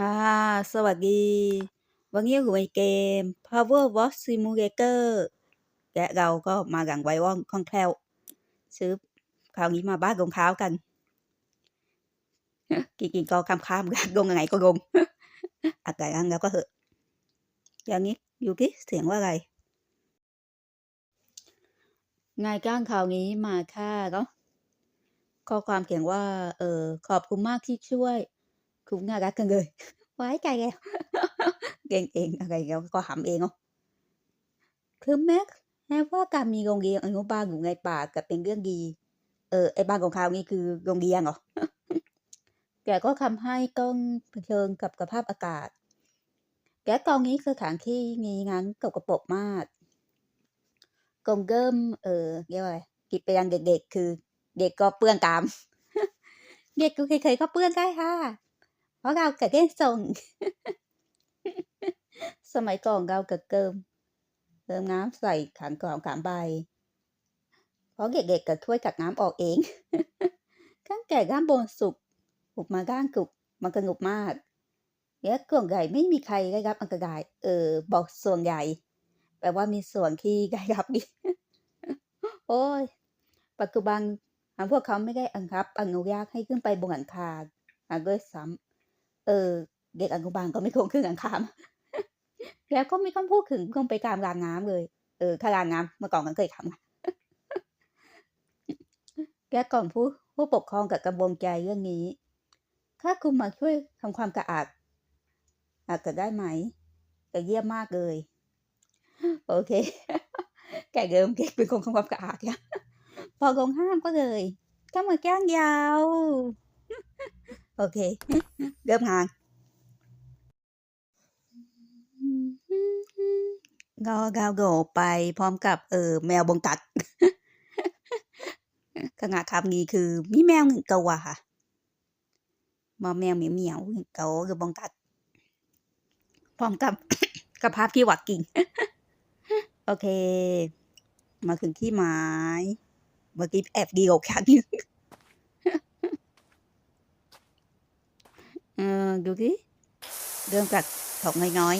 À, สวัสดี วันนี้อยู่ในเกม Power Wash Simulator และเราก็มาอย่างไวว่องคล่องแคล่ว ซื้อคราวนี้มาบ้านรองเท้ากันจริงๆก็ข้ามๆกันลงยังไงก็ลงอะไรนั้นแล้วก็เหอะ อย่างนี้อยู่ที่เสียงว่าอะไรงก้างคราวนี้มาค่าเนาข้อความเขียนว่า เออขอบคุณมากที่ช่วย คุณน่ารักจังเลยไว้ใจแล้วเก่งเองอะไรแล้วก็หำเองเนาะคือแม้แม้ว่าการมีโรงเรียนอนุบาลอยู่ในป่าก็เป็นเรื่องดี เออไอ้บ้านของเขานี่คือโรงเรียนเหรอแต่ก็ทำให้ต้องเผชิญกับสภาพอากาศ แกกองนี้คือถานที่มีงานกบกระปรกมากกงเกิมเออเรียกว่ากิจไปยังเด็กๆคือ เด็กก็เปื้อนตาม เด็กก็เคยๆก็เปื้อนได้ค่ะ เพราะเราเกิดเล่นส่ง สมัยก่อนเราเกิดเกิมเติมน้ำใส่ขันกรองสามใบ เพราะเด็กๆก็ช่วยกักน้ำออกเองขั้นแก่ด้านบนสุกหุบมาด้านกุกมันกระหนุกมากและกล่องใหญ่ไม่มีใครได้รับอันตราย เออ บอกส่วนใหญ่ แปลว่ามีส่วนที่ได้รับดีโอ้ย ปัจจุบันพวกเขาไม่ได้อังคับอนุญาตให้ขึ้นไปบนหลังคาอะด้วยซ้ำ เออ เด็กอนุบาลก็ไม่คงขึ้นหลังคาแล้วก็ไม่ต้องพูดถึงลงไปกลางรางน้ำเลย เออถ้ารางน้ำเมื่อก่อนกันเคยทำแกก่อนผู้ผู้ปกครองกับกระบวนใจเรื่องนี้ ถ้าคุณมาช่วยทำความสะอาดอาจจะได้ไหมจะเยี่ยมมากเลย โอเค แกเดิมเก็กเป็นคนทำความสะอาดเนี่ยพอลงห้ามก็เลยก็มาแก้งยาว โอเคเริ่มงานก็ก้าวโไปพร้อมกับเออแมวบงกัดขณะคำนี้คือมีแมวหนึ่งตัวค่ะมาแมวเหมียวเหมียวหนึ่งตัวคือบงกัด พร้อมกับกับภาพที่หวักกิ่ง โอเค มาถึงที่หมายเมื่อกี้แอบดีกว่าครั้งนึง ออดูดิเริ่มจากของน้อย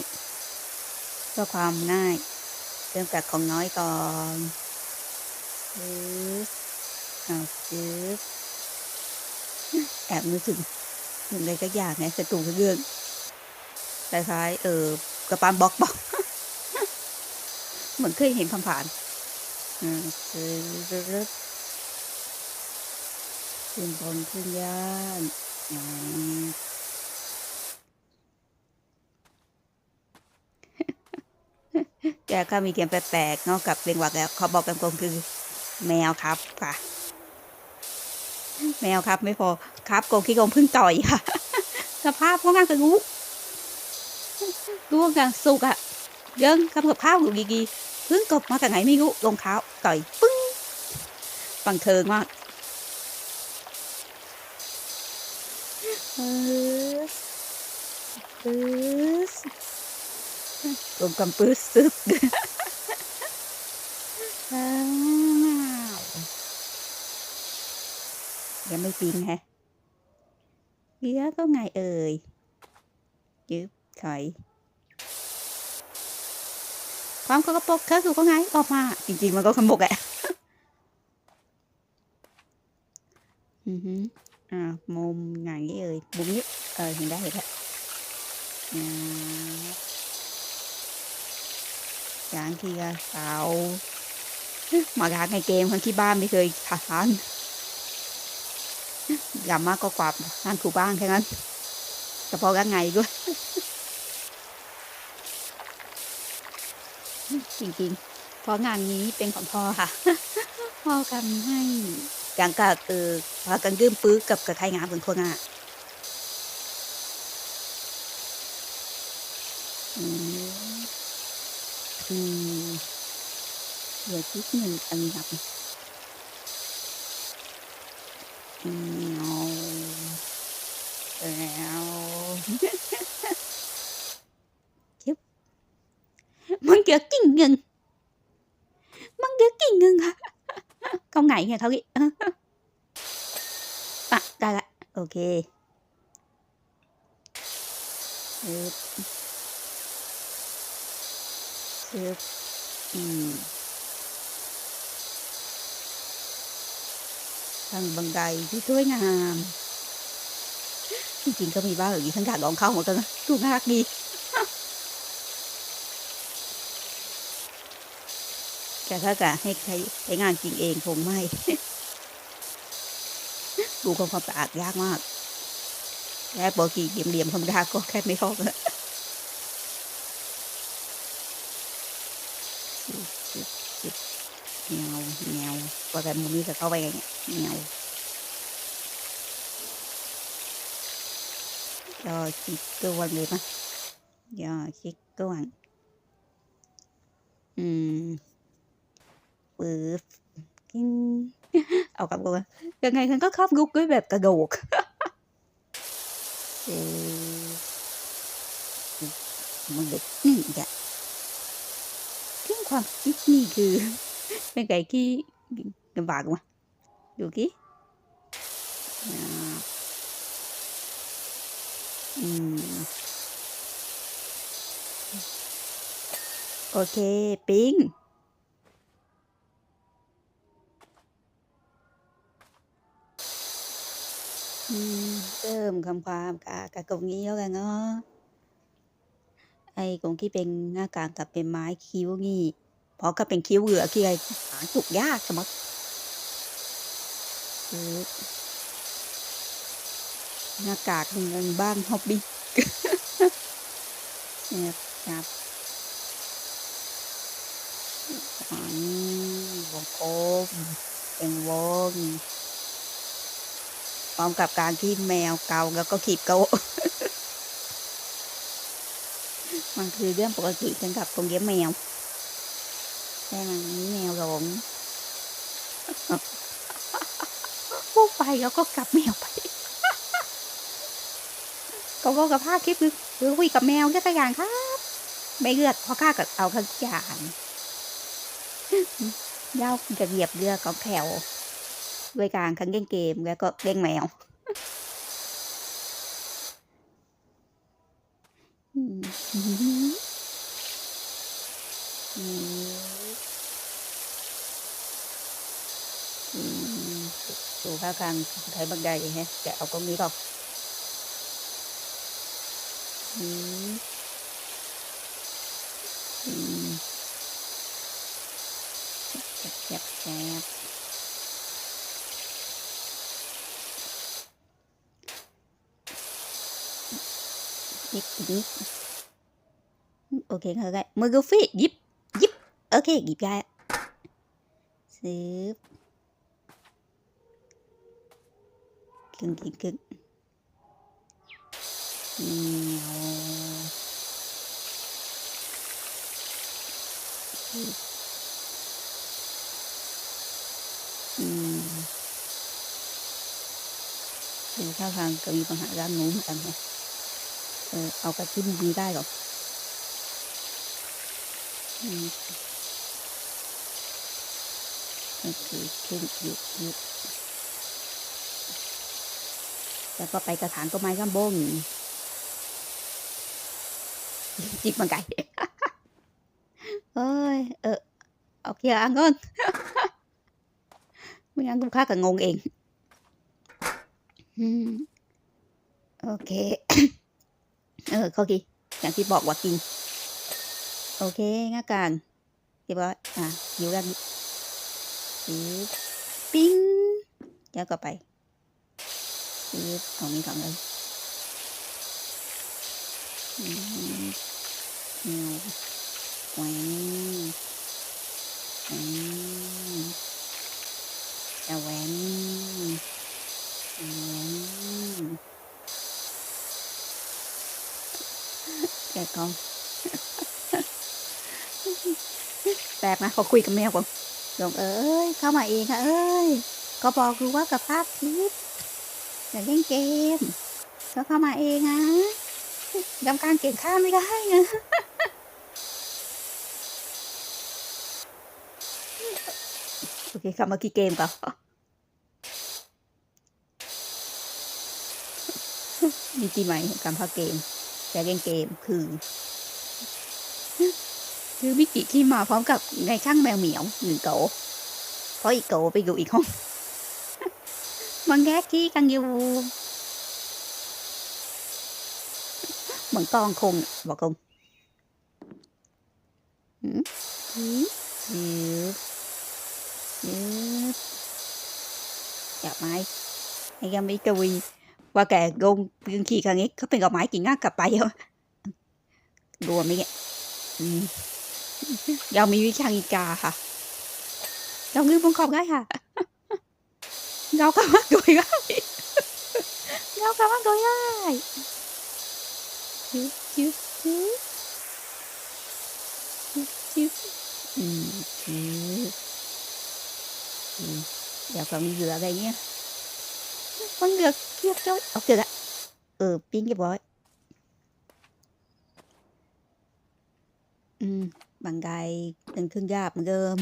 ๆเพื่อความง่าย เริ่มจากของน้อยก่อนปึ๊บเอาปึ๊บแอบนึกถึงถึงอะไรก็อยากไงสตูกเรื่องคล้ายๆเออกระปานบล็อกบล็อกเหมือนเคยเห็นผ่านๆอืมปึ๊บขึ้นบนขึ้นย่านอืม แกก็มีเกมแปลกๆนอกกับเพลงวักแล้วเขาบอกกันตรงคือ แมวครับค่ะ แมวครับไม่พอครับโกงขี้กงพึ่งต่อยค่ะ สภาพพวกงานกระงูร่วงกันสุกอะเยิงทำกับข้าวอยู่ดีๆพิ่งกบมาจากไหนไม่รู้ลงเท้าต่อยปึ้งบังเทิงมากเออปื๊ สลงกำปื๊สซึบยังไม่จริงแฮะเดี๋ยก็ไงเอ่ยยึบถอยความกระปกเธอถูกก็ไงออกมา จริง ๆ มันก็ขมบแหละอือฮึอ่ามุมไหนเอ่ยมุมนี้เออเห็นได้เห็นแล้ว อ่าร้านที่กระเสามาร้านในเกมคนที่บ้านไม่เคยทานยามากก็กวาดงานถูบ้านแค่นั้นแต่พอร้านไงด้วยจริงๆเพราะงานนี้เป็นของพ่อค่ะ พ่อทำให้อย่างกับเออพากันยืมปื้อกับกับใครงานเป็นคนอะอืมอืมเดี๋ยวคิดหนึ่งอันดับอืมเอาแล้ว ชิบมันเยอะกิ่ งเงินมันเยอะกิ่งเงินค่ะ không ngại nghe thôi à, đây là ok ซึบซึบอืม ทางบันไดที่สวยงามจริงๆก็มีบ้างอย่างนี้ทั้งการลองเข้าเหมือนกันนะดูน่ารักดีแต่ถ้ากะให้ใครใช้งานจริงเองคงไม่ ดูความสะอาดยากมากแรกบอกกี่เหลี่ยมๆธรรมดาก็แค่ไม่พอแล้วสิบสิบสิบ เงาเงาว่าแต่มุมนี้จะเข้าไปไงเนี่ยเงาย่อชิกกอร์วันเลยปะย่อชิกกอร์วันอืมปึ๊บกินเอากลับกันยังไงฉันก็ชอบลุกด้วยแบบกระโดดเออมันเด็กนี่จ้ะเรื่องความคิดนี่คือ เป็นไก่ที่ลำบากมาดูกี้อ่อืมโอเค ปิงอืมเริ่มทำความกะกะตรงนี้แล้วกันเนาะไอ้ตรงที่เป็นหน้ากากกับเป็นไม้คิ้วนี่ พราะก็เป็นคิ้วเหลือคือไอ้หาจุกยากสมักปึ๊บหน้ากากเงินบ้างฮอบบี้เนี่ยครับอันนี้วงกลมเป็นวงพร้อมกับการที่แมวเกาแล้วก็ขีบโกะมันคือเรื่องปกติสำหรับคนเลี้ยงแมว ใช่ไหมนี่แมวหลงพูดไปแล้วก็กลับแมวไปก็ก็กับผ้าคลิปคือคือคุยกับแมวแค่ตัวอย่างครับไม่เลือดเพราะข้ากับเอาทุกอย่างเย้าจะเหยียบเรือกับแผ่วด้วยการคันเล่นเกมแล้วก็เล่นแมวอืมอืมอืม ดูท่าทางใช้บันไดแฮะจะเอาตรงนี้ก่อนอืมอืมแคบแคบแคบนิดอีึ่งกี่กึ่งครึ่งกึ่งเหนียวอืมคือท่าทางก็มีปัญหาด้านนู้นเหมือนกันนะเออเอากระจิ้มนี้ได้หรออืมก็คือขึ้นหยุดหยุด แล้วก็ไปกระถางต้นไม้ข้างบนจิบมันไก่เอ้ย เออเอาเคลียร์อังก่อนไม่งั้นลูกค้าก็งงเองโอเค เออเขากีอย่างที่บอกว่ากิน โอเคงั้นการเรียบร้อยอะอยู่กันปิ้งแล้วก็ไป ซื้อของนี้ก่อนเลยอืมเงาแหวงแหวงจะแหวงแหวงแกกองแปลกนะขอคุยกับแมวก่อนลงเอ้ย เข้ามาเองค่ะเอ้ย ก็บอกรู้ว่ากับภาพทิพย์ อยากเล่นเกมก็เข้ามาเองนะยำการเก่งข้ามไม่ได้นะโอเคข้ามากี่เกมก่อนมีกี่ไหมการพักเกมแต่เล่นเกมคือ คือมิกิที่มาพร้อมกับไงข้างแมวเหมียวหนึ่งโกเพราะอีกโกไปอยู่อีกห้อง มันแยกที่กันอยู่เหมือนกองคงบอกคงหืมยืดยืดอยากไหมไอ้ยังไม่กวีว่าแกกงยืนขี่ครั้งนี้เขาเป็นกับไม้กิ่งง่ากลับไปเหรอรวมไหมเนี่ยยังมีวิชาอีกาค่ะเราลืมบนขอบได้ค่ะ เราก็มากโดยได้เราก็มากโดยได้ชิวชิวชิวชิวชิวอืมชิวอืมเดี๋ยวก็มีเหลืออะไรเงี้ยมันเหลือเกียบจ้อยเอาเกิดละเออปิ้งเรียบร้อยอืมบังไดเป็นเครื่งยาบเหมือนเดิม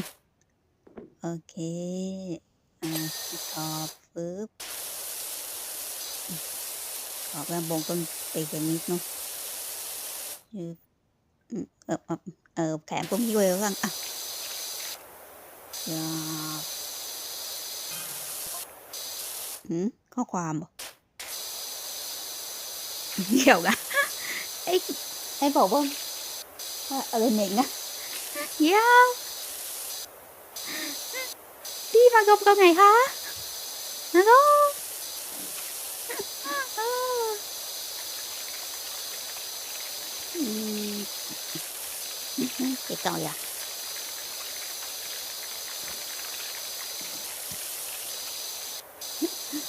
โอเค อ่าขอบปึ๊บขอบแล้วบงต้นไปอย่างนี้เนาะยืดเออเออแขนผมที่เวลบ้างอะยาบหืมข้อความบ่เดี๋ยวนะไอ้ไอ้บอกว่าอะไรเหน่งนะเดี๋ยว มากบกับไงคะฮัลโหลอืมเก็บต่ออย่า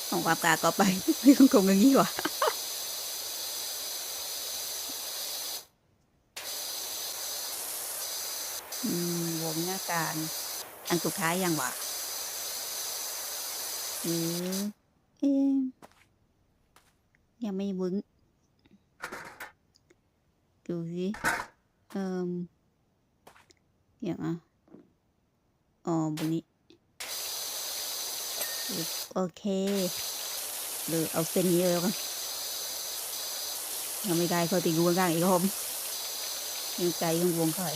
ของความกาก็ไปไม่คงคงอย่างนี้ว่ะอืมวงหน้าการ อันสุดท้ายยังวะ หรือเอ๊ะยังไม่วึ้งดูสิเอ่มอย่างอะอ๋อบนนี้โอเคหรือเอาเส้นนี้เลยแล้วกันยังไม่ได้เขาตีกูกลางอีกรอบยังใจยังวงเข้าไป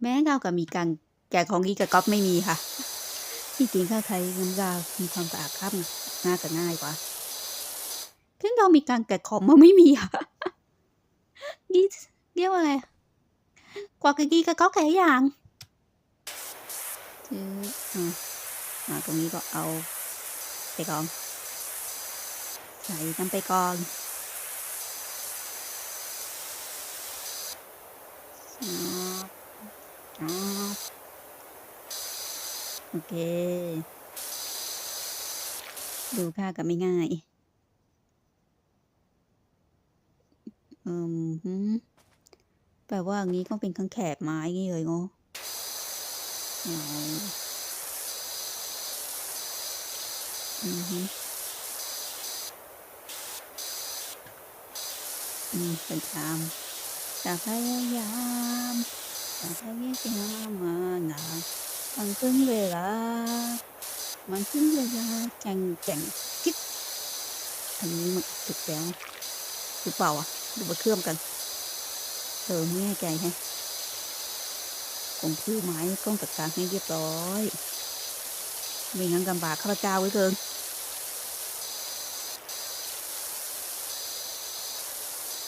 แม้เรากับมีการ แกะของกีกับก๊อฟไม่มีค่ะที่จริงถ้าใครน้ำยามีความสะอาดครับน่าจะง่ายกว่าซึ่งเรามีการแกะของมันไม่มีค่ะกีเรียกว่าอะไรกว่ากีกับก๊อฟแกะอย่างจืออะมาตรงนี้ก็เอาไปกอนใส่น้ำไปกอนอ๋ออ๋อ โอเค ดูค่ากันไม่ง่ายอืมแปลว่างี้ก็เป็นข้างแขบไม้งี้เลยเนาะเออืมหืมอืมเป็นตามจะพยายามแต่ถ้ายามานาน มันถึงเวลา มันถึงเวลาแข่งแข่งจิ๊กอันนี้มันถูกแล้วหรือเปล่าอะดูมาเครื่องกันเออไม่แน่ใจแฮะคงพื้นไม้ต้องจัดการให้เรียบร้อยไม่งั้นลำบากข้าพเจ้าไว้เกิน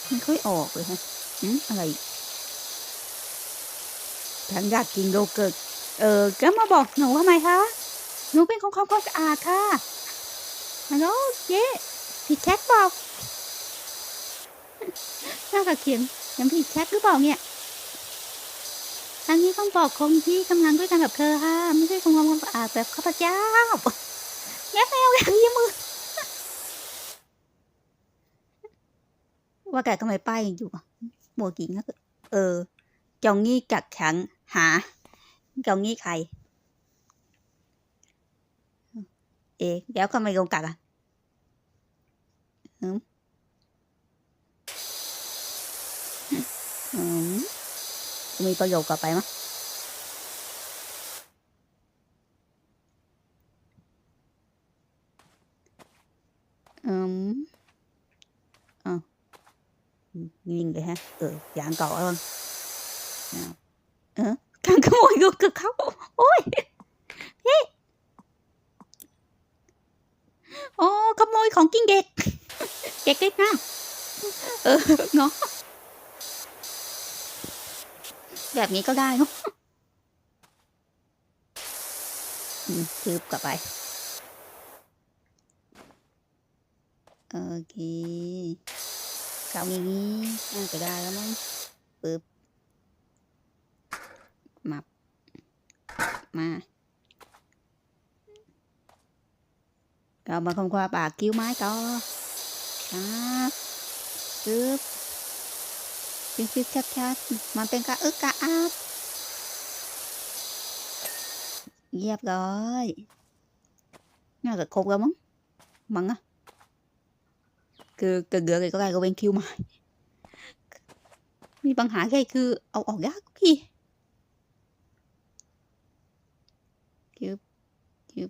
ไม่ค่อยออกเลยฮะอืมอะไรฉันอยากกินโยเกิร์ต เออก็มาบอกหนูทำไมคะ หนูเป็นคนความความสะอาดค่ะฮัลโหลเจ๊ผิดแชทบอกน่ากับเขียนยังผิดแชทหรือเปล่าเนี่ยทางนี้ต้องบอกคนที่ทำงานด้วยกันกับเธอค่ะ ไม่ใช่คนความสะอาดแบบข้าพเจ้าแง่แมวอย่างนี้มือว่าแกทำไมป้ายอยู่อะหมวกหญิงก็เออจองงี้กักขังหา เกางี้ใคร เอ๊ะแล้วทำไมกงกักอะอืมอืมมีประโยชน์กลับไปมั้ยอืมอ๋อยิงเลยฮะเออย่างเก่าแล้วเอ การขโมยก็คือเขาโอ้ยพี่โอ้ขโมยของกินเด็ก เด็กเล็กนะเออเนาะแบบนี้ก็ได้เนาะคืบกลับไป โอเคเก่าอย่างนี้น่าจะได้แล้วมั้งปึ๊บ มามาเรามาคงความปากคิ้วไม้ต่อครับปึ๊บชิดๆชัดๆมันเป็นกระอึกกระอักเรียบร้อยน่าจะครบแล้วมั้งมั้งอะคือ từ gỡ thì có cái của bên kêu mày มีปัญหาแค่คือเอาออกยากพี่คิบคิบ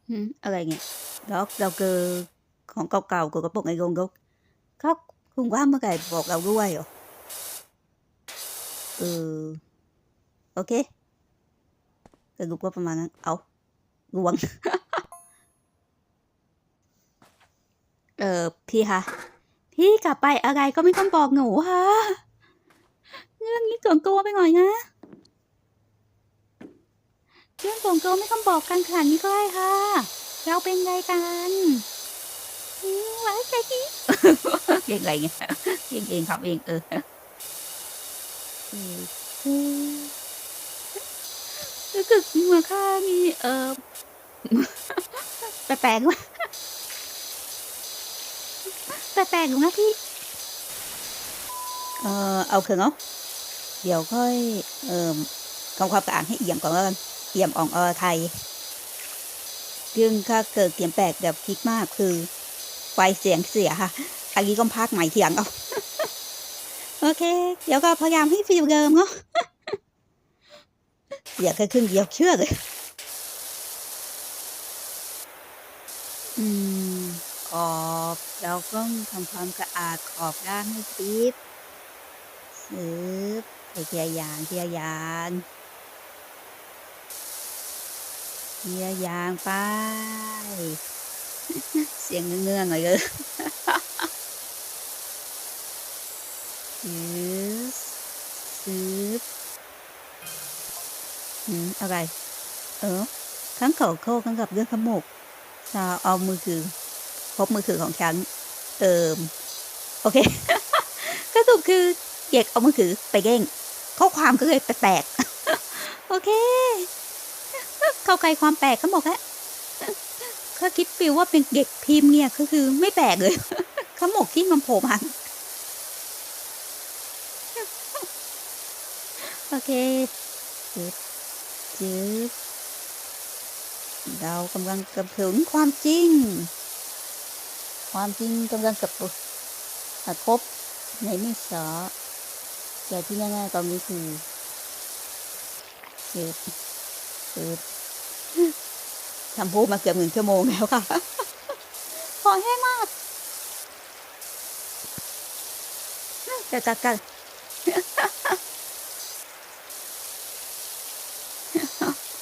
กเราด้วยเหรอเออโอเคสรุปว่าประมาณนั้นเอาลวงเออพี่คะพี่กลับไปอะไรก็ไม่ต้องบอกหนูค่ะเรื่องนี้ส่วนตัวไปหน่อยนะ เรื่องส่วนตัวไม่ต้องบอกกันขนาดนี้ก็ได้ค่ะ เราเป็นไงกันอืมไว้ใจดียังไงเนี่ยเองเองครับเองเออเออเออรู้สึกเหมือนข้ามีเออแปลกๆว่ะแปลกๆอยู่นะพี่ เออเอาเถอะเนาะเดี๋ยวค่อย เอ่อทำความสะอาดให้เอี่ยมก่อนแล้วกัน เอี่ยมอ่องเออไทยเรื่องถ้าเกิดเสียงแปลกแบบคิดมากคือ ไฟเสียงเสียค่ะ อันนี้ก็พากใหม่เถียงเอา โอเค เดี๋ยวก็พยายามให้ฟีลเดิมเนาะเสียแค่ครึ่งเดียวเชื่อเลย อืม ขอบเราต้องทำความสะอาดขอบด้านให้ติดสืบไปทีละอย่างทีละอย่าง ทีละอย่างไป เสียงเงื่องๆหน่อยเลยสืบสืบอืมอะไร เออครั้งเก่าเข้างกับเรื่องขโมกชาเอามือถือพบมือถือของฉันเติม โอเค ก็สรุปคือเด็กเอามือถือไปเก้งข้อความก็เลยแปลกโอเค เข้าใจความแปลกเขาบอกแล้วถ้าคิดฟิลว่าเป็นเด็กพิมพ์เนี่ยก็คือไม่แปลกเลยขโมกที่มันโผล่มาโอเคจึ๊บจึ๊บเรากำลังกำถึงความจริง ความจริงกำลังกับมาพบในมิสาแต่ที่แน่ๆตอนนี้คือชืบชืบ ทำพูดมาเกือบหนึ่งชั่วโมงแล้วค่ะขอแห้งมากกัดกัดกัด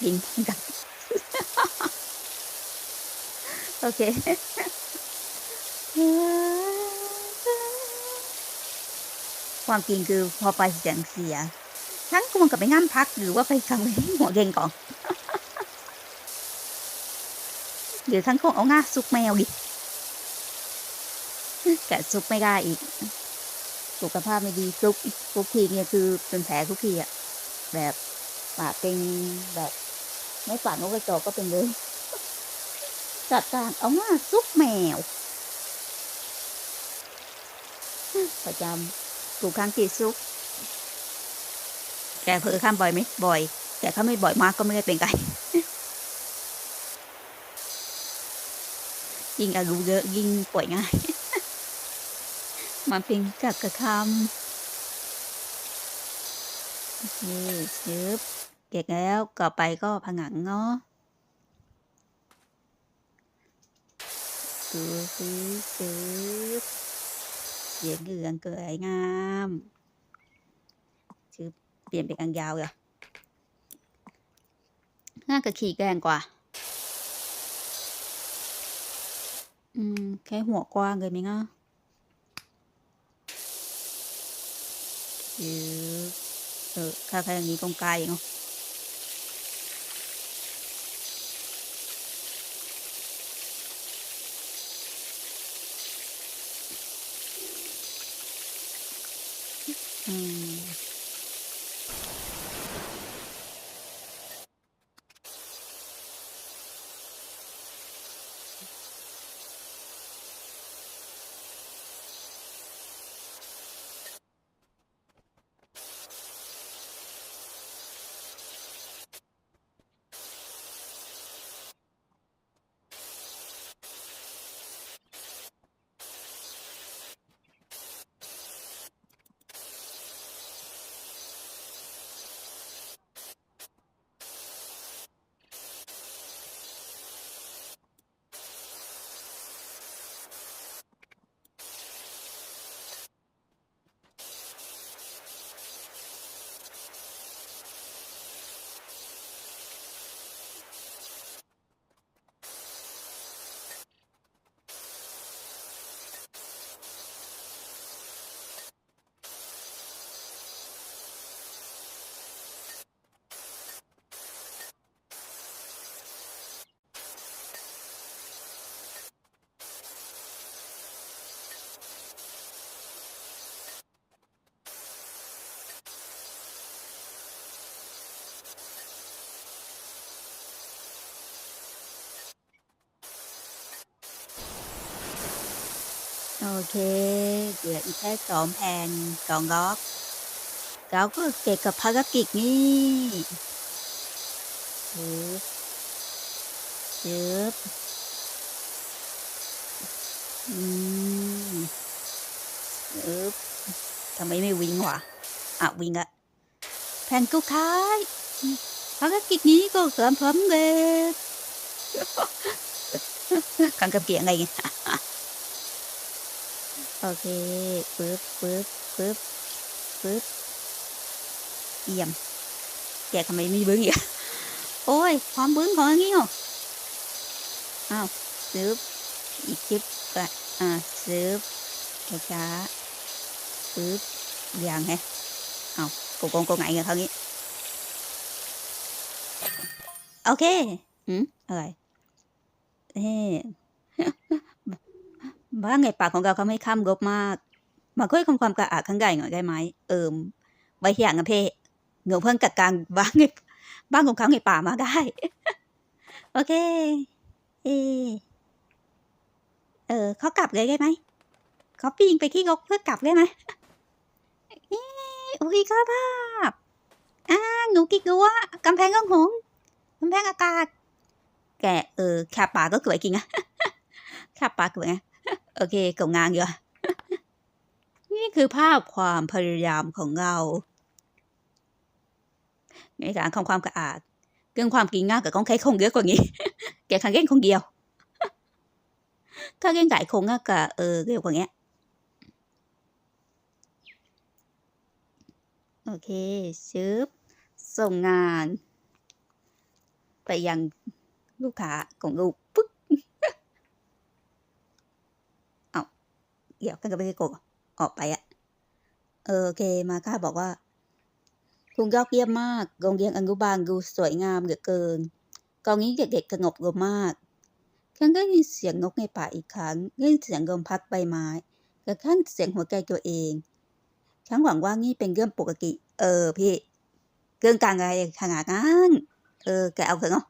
ยิงกัดโอเคความจริงคือพอไปเสียงเสีย ทั้งกวงกับไปง่ามพักหรือว่าไปทำหัวเก่งก่อน หรือทั้งคงเอาง่าซุกแมวดิแต่ซุกไม่ได้อีก สุขภาพไม่ดีซุกทุกทีเนี่ยคือเป็นแผลทุกทีอะแบบปากเป็นแบบไม่ปากนกกระจอกก็เป็นเลยจัดการเอาง่าซุกแมวประจำถูกครั้งกี่ซุก แกเผลอข้ามบ่อยไหมบ่อย แต่ถ้าไม่บ่อยมากก็ไม่ได้เป็นไง ยิ่งอายุเยอะยิ่งป่วยง่ายมันเป็นกับกระคำโอเคชึบเก็บแล้วต่อไปก็ผงังเนาะดูสิชึบเสียงเหลืองเกยงามชึบเปลี่ยนเป็นกางยาวเลยน่าจะขี่แกงกว่า อืม แค่หัวกว้างเลยไหมงะคือเออถ้าแค่อย่างนี้ตรงกลางเนาะอืม เค เหลืออีกแค่สองแผ่นสองล็อก เราก็เก็บกับภารกิจนี่ชืบชืบอืมชืบทำไมไม่วิ่งวะอะวิ่งอะแผ่นสุดท้ายภารกิจนี้ก็เสริมสำเร็จกันกับเกียงไง โอเคปึ๊บปึ๊บปึ๊บปึ๊บเยี่ยมแกทำไมมีบึ้งอีกโอ้ย ความบึ้งของอันนี้เหรออ้าวซึบอีกชิปก็อ่าซึบช้าๆปึ๊บอย่างไงอ้าวโกงโกงโกงไงกันคราวนี้โอเคอืมอะไรเฮ้ บ้าไงปากของเราเขาไม่ข้ามงบมาก มาค่อยทำความกระอาดข้างใหญ่หน่อยได้ไหม เอิมไว้ที่อย่างกันเพเหงือเพิ่งกัดกลางบ้านไงบ้านของเขาไงป่ามาได้ โอเค เอเออเขากลับเลยได้ไหมเขาปีนไปที่รกเพื่อกลับได้ไหมเอ๊ะโอเคครับภาพอ่าหนูกิ๊กกัวกำแพงก้องหงกำแพงอากาศ แกเออแคบป่าก็เกิดจริงอะแคบป่าเกิดไง โอเคกงงานอยู่อะนี่คือภาพความพยายามของเราในการทำความสะอาดเรื่องความกินง่ายกับต้องใช้คนเยอะกว่านี้แกคันเล่นคนเดียวถ้าเล่นหลายคนก็กะเออเร็วกว่านี้โอเคชึบส่งงาน ไปยังลูกค้าของลูกปึ๊ก เอา เดี๋ยวกันก็ไม่ได้โกะออกไปอะเออโอเคมาค่าบอกว่า คุณยอดเยี่ยมมากโรงเรียนอนุบาลดูสวยงามเหลือเกินกองนี้เด็กๆสงบลงมากฉันได้ยินเสียงนกในป่าอีกครั้งยินเสียงลมพัดใบไม้กระทั่งเสียงหัวใจตัวเองฉันหวังว่านี่เป็นเรื่องปกติ เออพี่เรื่องการอะไรขนาดนั้นเออแกเอาเถอะเนาะ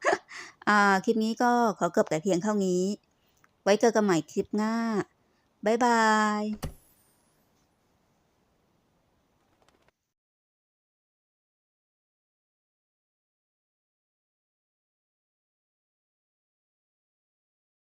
อ่าคลิปนี้ก็ขอเกือบแต่เพียงเท่านี้ ไว้เจอกันใหม่คลิปหน้า บ๊ายบาย